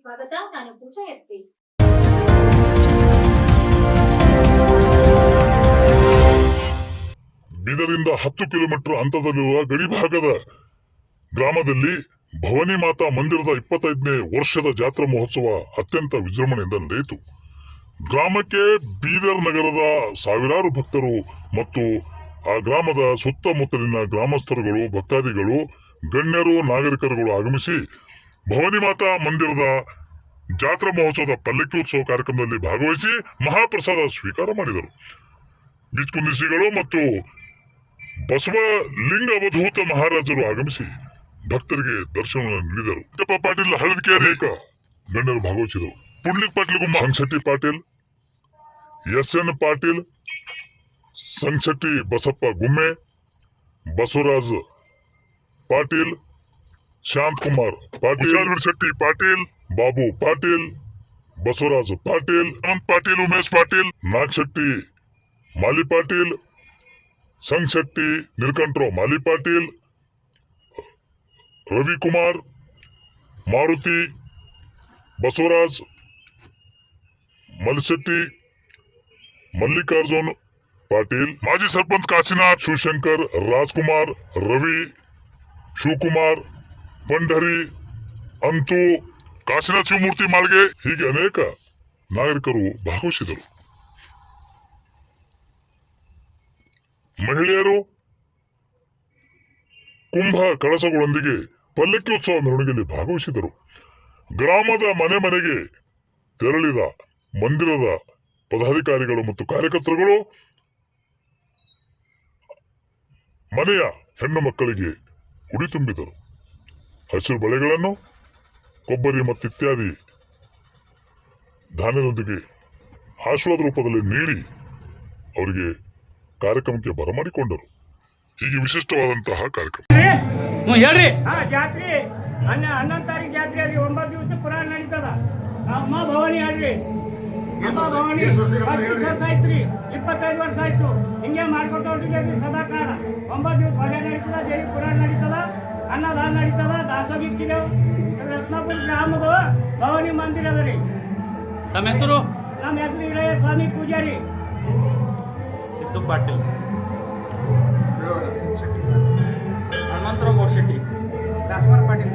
ಸ್ವಾಗತ. ನಾನು ಪೂಜಾ ಎಸ್ಪಿ. ಬೀದರಿಂದ ಹತ್ತು ಕಿಲೋಮೀಟರ್ ಅಂತರದಲ್ಲಿರುವ ಗಡಿಭಾಗದ ಗ್ರಾಮದಲ್ಲಿ ಭವಾನಿ ಮಾತಾ ಮಂದಿರದ ಇಪ್ಪತ್ತೈದನೇ ವರ್ಷದ ಜಾತ್ರಾ ಮಹೋತ್ಸವ ಅತ್ಯಂತ ವಿಜೃಂಭಣೆಯಿಂದ ನಡೆಯಿತು. ಗ್ರಾಮಕ್ಕೆ ಬೀದರ್ ನಗರದ ಸಾವಿರಾರು ಭಕ್ತರು ಮತ್ತು ಆ ಗ್ರಾಮದ ಸುತ್ತಮುತ್ತಲಿನ ಗ್ರಾಮಸ್ಥರುಗಳು, ಭಕ್ತಾದಿಗಳು, ಗಣ್ಯರು, ನಾಗರಿಕರುಗಳು ಆಗಮಿಸಿ ಭವಾನಿ ಮಾತಾ ಮಂದಿರದ ಜಾತ್ರಾ ಮಹೋತ್ಸವದ ಪಲ್ಲಕ್ಕಿ ಉತ್ಸವ ಕಾರ್ಯಕ್ರಮದಲ್ಲಿ ಭಾಗವಹಿಸಿ ಮಹಾಪ್ರಸಾದ ಸ್ವೀಕಾರ ಮಾಡಿದರು. ಬೀಚ್ಕುಂದಿ ಶ್ರೀಗಳು ಮತ್ತು ಬಸವ ಲಿಂಗ ಅವಧೂತ ಮಹಾರಾಜರು ಆಗಮಿಸಿ ಭಕ್ತರಿಗೆ ದರ್ಶನವನ್ನು ನೀಡಿದರು. ಯಪ್ಪ ಪಾಟೀಲ್ ಹಳದಕೆ ಅನೇಕ ಗಣ್ಯರು ಭಾಗವಹಿಸಿದರು. ಪುಂಡ್ಲಿಕ್ ಪಾಟೀಲ್ ಗುಮ್ಮ ಸಂಶೆಟ್ಟಿ ಪಾಟೀಲ್ ಎಸ್ ಎನ್ ಪಾಟೀಲ್ ಸಂಶೆಟ್ಟಿ ಬಸಪ್ಪ ಗುಮ್ಮೆ, ಬಸವರಾಜ್ ಪಾಟೀಲ್ ಶಾಂತ್ ಕುಮಾರ್ ಪಾಟೀಲ್ ಶೆಟ್ಟಿ ಪಾಟೀಲ್ ಬಾಬು ಪಾಟೀಲ್ ಬಸವರಾಜ್ ಪಾಟೀಲ್ ಅನಂತ್ ಪಾಟೀಲ್ ಉಮೇಶ್ ಪಾಟೀಲ್ ನಾಗಶೆಟ್ಟಿ ಮಾಲಿ ಪಾಟೀಲ್ ಸಂಘಶೆಟ್ಟಿ ನೀಲಕಂಠರಾವ್ ಮಾಲಿ ಪಾಟೀಲ್ ರವಿಕುಮಾರ್ ಮಾರುತಿ ಬಸವರಾಜ್ ಮಲ್ಶೆಟ್ಟಿ ಮಲ್ಲಿಕಾರ್ಜುನ್ ಪಾಟೀಲ್ ಮಾಜಿ ಸರ್ಪಂಚ್ ಕಾಶಿನಾಥ್ ಶಿವಶಂಕರ್ ರಾಜ್ಕುಮಾರ್ ರವಿ ಶಿವಕುಮಾರ್ ಪಂಡರಿ ಅಂತೂ ಕಾಶಿನಾಥ ಶಿವಮೂರ್ತಿ ಮಾಳ್ಗೆ ಹೀಗೆ ಅನೇಕ ನಾಗರಿಕರು ಭಾಗವಹಿಸಿದರು ಮಹಿಳೆಯರು ಕುಂಭ ಕಳಸಗಳೊಂದಿಗೆ ಪಲ್ಲಕ್ಕಿ ಉತ್ಸವ ಮೆರವಣಿಗೆಯಲ್ಲಿ ಭಾಗವಹಿಸಿದರು ಗ್ರಾಮದ ಮನೆ ಮನೆಗೆ ತೆರಳಿದ ಮಂದಿರದ ಪದಾಧಿಕಾರಿಗಳು ಮತ್ತು ಕಾರ್ಯಕರ್ತರುಗಳು ಮನೆಯ ಹೆಣ್ಣು ಮಕ್ಕಳಿಗೆ ಉಡಿ ತುಂಬಿದರು ಹಸಿರು ಬಳೆಗಳನ್ನು ಕೊಬ್ಬರಿ ಮತ್ತು ಇತ್ಯಾದಿ ಧಾನ್ಯದೊಂದಿಗೆ ಆಶೀರ್ವಾದ ರೂಪದಲ್ಲಿ ನೀಡಿ ಅವರಿಗೆ ಕಾರ್ಯಕ್ರಮಕ್ಕೆ ಬರಮಾಡಿಕೊಂಡರು ಹೀಗೆ ವಿಶಿಷ್ಟವಾದಂತಹ ಕಾರ್ಯಕ್ರಮ. ಹ್ಞೂ ಹೇಳ್ರಿ. ಹಾ ಜಾತ್ರೆ ಅನ್ನ ಹನ್ನೊಂದು ತಾರೀಕು ಜಾತ್ರೆ ಅಲ್ರಿ ಒಂಬತ್ತು ದಿವಸ ಪುರಾಣ ನಡೀತದ. ಅಮ್ಮ ಭವಾನಿ ಹೇಳ್ರಿ. ಅಮ್ಮ ಭವಾನಿ ವರ್ಷ ಆಯ್ತ್ರಿ. ಇಪ್ಪತ್ತೈದು ವರ್ಷ ಆಯ್ತು. ಹಿಂಗೆ ಮಾಡ್ಕೊಟ್ಟು ಸದಾಕಾಲ. ಸದಾ ಕಾಲ ಒಂಬತ್ತು ದಿವಸ ಹೊಲೆ ನಡೀತದ ದೇವಿ ಪುರಾಣ ನಡೀತದ. ಅನ್ನದಾನ ನಡೀತದ ದಾಸೋಗಿ ಇಚ್ಚಿದೆವು ರತ್ನಾಪುರ ಗ್ರಾಮದ ಭವಾನಿ ಮಂದಿರ ಅದ ರೀ. ತಮ್ಮ ಹೆಸರು? ನಮ್ಮ ಹೆಸರು ಇಳೆಯ ಸ್ವಾಮಿ ಪೂಜಾರಿ. ಸಿದ್ದು ಪಾಟೀಲ್. ಹನುಮಂತರಾವ್ ಗೋಡ್ಶೆಟ್ಟಿ ರಾಜ್ಕುಮಾರ್ ಪಾಟೀಲ್.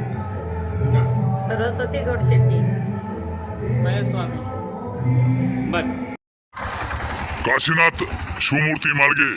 ಸರಸ್ವತಿ ಗೌಡ ಶೆಟ್ಟಿ. ಮಯಸ್ವಾಮಿ ಬಟ್ ಕಾಶಿನಾಥ್ ಶಿವಮೂರ್ತಿ ಮಾಳ್ಗೆ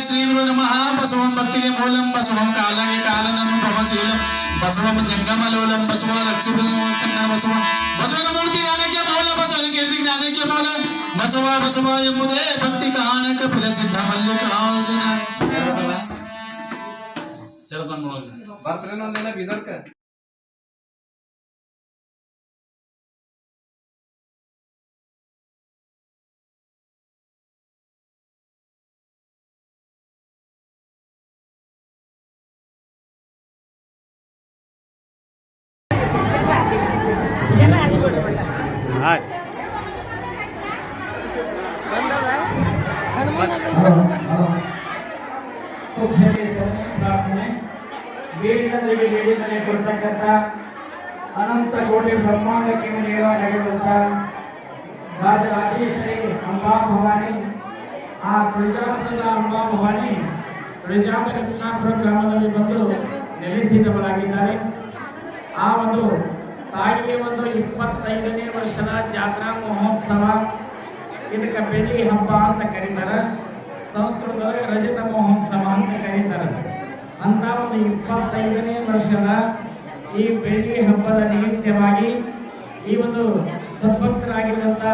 ತಸ್ಮೈ ಶ್ರೀ ಗುರು ನಮಃ ಬಸವಂ ಭಕ್ತಿಗೆ ಮೂಲಂ ಬಸವಂ ಕಾಲಗೆ ಕಾಲನನು ಭವಶೀಲಂ ಬಸವಂ ಜಂಗಮಲೋಲಂ ಬಸವ ರಕ್ಷಿಬಲಂ ಸಂಗಣ ಬಸವ ಬಸವನ ಮೂರ್ತಿ ಜ್ಞಾನಕ್ಕೆ ಮೂಲ ಬಸವನ ಕೀರ್ತಿ ಜ್ಞಾನಕ್ಕೆ ಮೂಲ ಬಸವ ಬಸವ ಎಂಬುದೇ ಭಕ್ತಿ ಕಾಣಕ ಪ್ರಸಿದ್ಧ ಮಲ್ಲಿಕಾರ್ಜುನ ಜಲಪನ್ ಬರ್ತ್ರೇನೊಂದಿನ ಬೀದರ್ಕ ಪ್ರಾರ್ಥನೆ ಬೇಡಿದಂತೆಗೆ ಬೇಡಿದರೆ ಕೊಡ್ತಕ್ಕಂಥ ಅನಂತ ಕೋಟಿ ಬ್ರಹ್ಮಾಂಡಕ್ಕೆ ನೇರ ರಾಜ ರಾಜೇಶ್ವರಿ ಅಂಬಾ ಭವಾನಿ ಆ ಪ್ರಜಾಪದ ಅಂಬಾ ಭವಾನಿ ಪ್ರಜಾಪತಿ ಕುನ್ನಾಪುರ ಗ್ರಾಮದಲ್ಲಿ ಬಂದು ನೆಲೆಸಿದವರಾಗಿದ್ದಾರೆ. ಆ ಒಂದು ತಾಯಿಗೆ ಒಂದು ಇಪ್ಪತ್ತೈದನೇ ವರ್ಷದ ಜಾತ್ರಾ ಮಹೋತ್ಸವ. ಇದಕ್ಕೆ ಬೆಳ್ಳಿ ಹಬ್ಬ ಅಂತ ಕರೀತಾರೆ. ಸಂಸ್ಕೃತದಲ್ಲಿ ರಜತ ಮಹೋತ್ಸವ ಅಂತ ಕರೀತಾರೆ. ಅಂತ ಒಂದು ಇಪ್ಪತ್ತೈದನೇ ವರ್ಷದ ಈ ಬೆಳ್ಳಿ ಹಬ್ಬದ ನಿಮಿತ್ತವಾಗಿ ಈ ಒಂದು ಸದ್ಭಕ್ತರಾಗಿರುವಂಥ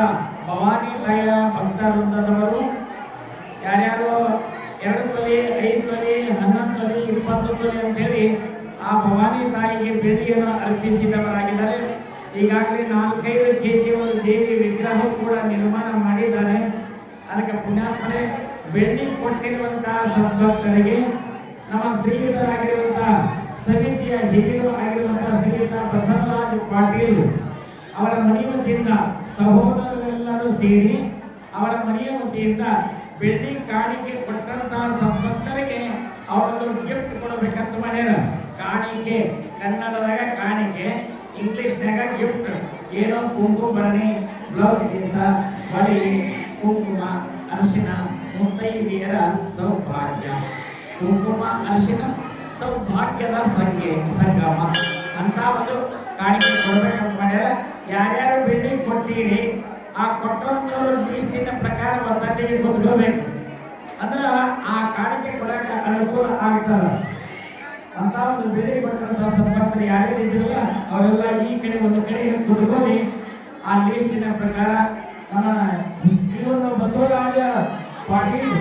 ಭವಾನಿ ತಾಯಿಯ ಭಕ್ತ ವೃಂದದವರು ಯಾರ್ಯಾರು ಎರಡು ತೊಲೆ, ಐದು ತೊಲೆ, ಹನ್ನೊಂದು ತೊಲೆ ಇಪ್ಪತ್ತು ತೊಲೆ ಅಂತೇಳಿ ಆ ಭವಾನಿ ತಾಯಿಗೆ ಬೆಳ್ಳಿಯನ್ನು ಅರ್ಪಿಸಿದವರಾಗಿದ್ದಾರೆ. ಈಗಾಗಲೇ ನಾಲ್ಕೈದು ಕೆ ಜಿ ಒಂದು ದೇವಿ ವಿಗ್ರಹ ಕೂಡ ನಿರ್ಮಾಣ ಮಾಡಿದ್ದಾರೆ. ಅದಕ್ಕೆ ಪುಣ್ಯಾತ್ಮನೆ ಬೆಳ್ಳಿ ಕೊಟ್ಟಿರುವಂತಹ ಸದ್ಭಕ್ತರಿಗೆ ನಮ್ಮ ಶ್ರೀಯುತರಾಗಿರುವಂತಹ ಸಮಿತಿಯ ಹಿರಿಯರು ಆಗಿರುವಂತಹ ಶ್ರೀಯುತ ಬಸವರಾಜ್ ಪಾಟೀಲ್ ಅವರ ಮನೆಯ ವತಿಯಿಂದ ಸಹೋದರರೆಲ್ಲರೂ ಸೇರಿ ಅವರ ಮನೆಯ ವತಿಯಿಂದ ಬೆಳ್ಳಿ ಕಾಣಿಕೆ ಕೊಟ್ಟಂತಹ ಸದ್ಭಕ್ತರಿಗೆ ಅವರೊಂದು ಗಿಫ್ಟ್ ಕೊಡಬೇಕಂತ ಮಾಡ್ಯಾರ. ಕಾಣಿಕೆ, ಕನ್ನಡದಾಗ ಕಾಣಿಕೆ ಇಂಗ್ಲಿಷ್ನಾಗ ಗಿಫ್ಟ್, ಏನೋ ಕುಂಕುಮ ಬರಣಿ ಬ್ಲೌಸ್ ಪೀಸ, ಬಳಿ ಕುಂಕುಮ, ಅರಿಶಿನ, ಮುತ್ತೈದೆಯರ ಸೌಭಾಗ್ಯ. ಕುಂಕುಮ, ಅರಿಶಿನ, ಸೌಭಾಗ್ಯದ ಸಂಖ್ಯೆ ಸಂಗಮ. ಅಂತ ಒಂದು ಕಾಣಿಕೆ ಕೊಡ್ಬೇಕಂತ ಮಾಡ್ಯಾರ. ಯಾರ್ಯಾರು ಬಿಲ್ಡಿಂಗ್ ಕೊಟ್ಟಿರಿ, ಆ ಕೊಟ್ಟಂತವ್ರ ಲಿಸ್ಟಿನ ಪ್ರಕಾರ ಒತ್ತಟ್ಟಿಗೆ ಕುತ್ಕೋಬೇಕು. ಅಂದ್ರೆ ಆ ಕಾಣಿಕೆ ಕೊಡಕ್ಕೆ ಅನುಕೂಲ ಆಗ್ತದ. ಅಂತ ಒಂದು ಬೆಲೆ ಕೊಟ್ಟಂತಹ ಸಂಪರ್ಕರು ಯಾರೇ ಇದ್ರಲ್ಲ ಅವರೆಲ್ಲ ಈ ಕಡೆ ಒಂದು ಕಡೆ ಕುತ್ಕೊಳ್ಳಿ ಆ ಲಿಸ್ಟಿನ ಪ್ರಕಾರ ಜೀವನ ಬಸವರಾಜ ಪಾಟೀಲ್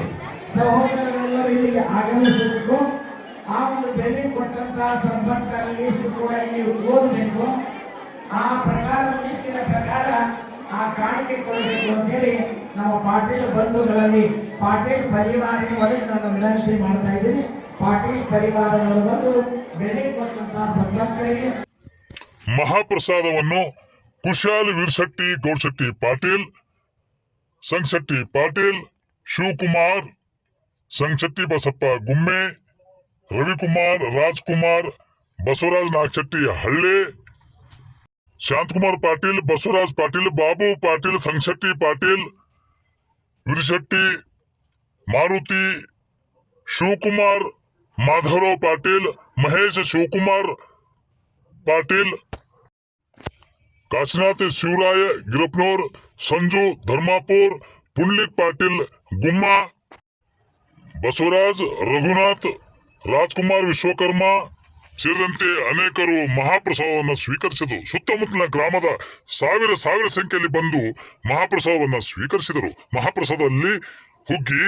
ಸಹೋದರರೆಲ್ಲರೂ ಇಲ್ಲಿಗೆ ಆಗಮಿಸಬೇಕು. ಆ ಒಂದು ಬೆಲೆ ಕೊಟ್ಟಂತಹ ಸಂಪರ್ಕ ಲಿಸ್ಟ್ ಕೂಡ ಇಲ್ಲಿ ಓದಬೇಕು. ಆ ಪ್ರಕಾರ, ಲಿಸ್ಟಿನ ಪ್ರಕಾರ ಆ ಕಾಣಿಕೆ ಕೊಡಬೇಕು ಅಂತೇಳಿ ನಮ್ಮ ಪಾಟೀಲ್ ಬಂಧುಗಳಲ್ಲಿ ಪಾಟೀಲ್ ಪರಿವಾರ ನಾನು ವಿನಂತಿ ಮಾಡ್ತಾ ಇದ್ದೀನಿ. ಪಾಟೀಲ್ ಪರಿವಾರದವರು ಬಂದು ಬೆಲೆ ಕೊಟ್ಟಂತಹ ಸಂಪರ್ಕರಿಗೆ ಮಹಾಪ್ರಸಾದವನ್ನು ಕುಶಾಲ್ ವೀರ್ಶೆಟ್ಟಿ ಗೌಡ್ಶೆಟ್ಟಿ ಪಾಟೀಲ್ ಸಂಗಶೆಟ್ಟಿ ಪಾಟೀಲ್ ಶಿವಕುಮಾರ್ ಸಂಗಶೆಟ್ಟಿ ಬಸಪ್ಪ ಗುಮ್ಮೆ ರವಿಕುಮಾರ್ ರಾಜ್ಕುಮಾರ್ ಬಸವರಾಜ್ ನಾಗಶೆಟ್ಟಿ ಹಳ್ಳಿ ಶಾಂತಕುಮಾರ್ ಪಾಟೀಲ್ ಬಸವರಾಜ್ ಪಾಟೀಲ್ ಬಾಬು ಪಾಟೀಲ್ ಸಂಗಶೆಟ್ಟಿ ಪಾಟೀಲ್ ವೀರ್ಶೆಟ್ಟಿ ಮಾರುತಿ ಶಿವಕುಮಾರ್ ಮಾಧವರಾವ್ ಪಾಟೀಲ್ ಮಹೇಶ್ ಶಿವಕುಮಾರ್ ಪಾಟೀಲ್ ಕಾಶಿನಾಥ್ ಶಿವರಾಯ ಗಿರಪ್ನೂರ್ ಸಂಜು ಧರ್ಮಾಪುರ್ ಪುಂಡ್ಲಿಕ್ ಪಾಟೀಲ್ ಗುಮ್ಮ ಬಸವರಾಜ್ ರಘುನಾಥ್ ರಾಜ್ಕುಮಾರ್ ವಿಶ್ವಕರ್ಮ ಸೇರಿದಂತೆ ಅನೇಕರು ಮಹಾಪ್ರಸಾದವನ್ನು ಸ್ವೀಕರಿಸಿದರು ಸುತ್ತಮುತ್ತಲಿನ ಗ್ರಾಮದ ಸಾವಿರ ಸಾವಿರ ಸಂಖ್ಯೆಯಲ್ಲಿ ಬಂದು ಮಹಾಪ್ರಸಾದವನ್ನು ಸ್ವೀಕರಿಸಿದರು ಮಹಾಪ್ರಸಾದದಲ್ಲಿ ಹುಗ್ಗಿ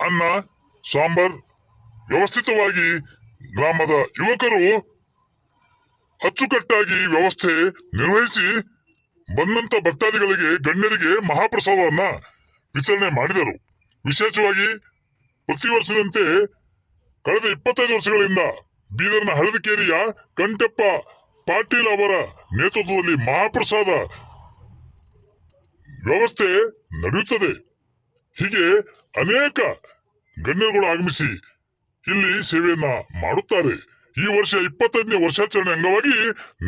ಅನ್ನ ಸಾಂಬಾರ್ ವ್ಯವಸ್ಥಿತವಾಗಿ ಗ್ರಾಮದ ಯುವಕರು ಅಚ್ಚುಕಟ್ಟಾಗಿ ವ್ಯವಸ್ಥೆ ನಿರ್ವಹಿಸಿ ಬಂದಂತ ಭಕ್ತಾದಿಗಳಿಗೆ, ಗಣ್ಯರಿಗೆ ಮಹಾಪ್ರಸಾದವನ್ನ ವಿತರಣೆ ಮಾಡಿದರು. ವಿಶೇಷವಾಗಿ ಪ್ರತಿ ವರ್ಷದಂತೆ ಕಳೆದ ಇಪ್ಪತ್ತೈದು ವರ್ಷಗಳಿಂದ ಬೀದರ್ನ ಹಳದಿಕೇರಿಯ ಕಂಟಪ್ಪ ಪಾಟೀಲ್ ಅವರ ನೇತೃತ್ವದಲ್ಲಿ ಮಹಾಪ್ರಸಾದ ವ್ಯವಸ್ಥೆ ನಡೆಯುತ್ತದೆ. ಹೀಗೆ ಅನೇಕ ಗಣ್ಯರುಗಳು ಆಗಮಿಸಿ ಇಲ್ಲಿ ಸೇವೆಯನ್ನ ಮಾಡುತ್ತಾರೆ. ಈ ವರ್ಷ ಇಪ್ಪತ್ತೈದನೇ ವರ್ಷಾಚರಣೆ ಅಂಗವಾಗಿ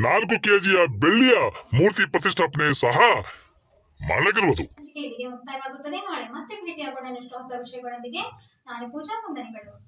ನಾಲ್ಕು ಕೆಜಿಯ ಬೆಳ್ಳಿಯ ಮೂರ್ತಿ ಪ್ರತಿಷ್ಠಾಪನೆ ಸಹ ಮಾಡಲಾಗಿರುವುದು. ಮುಕ್ತಾಯವಾಗುತ್ತದೆ. ನಾಳೆ ಮತ್ತೆ ಭೇಟಿಯಾಗೋಣ ಹೊಸ ವಿಷಯಗಳೊಂದಿಗೆ. ನಾನು ಪೂಜಾ, ವಂದನೆಗಳು.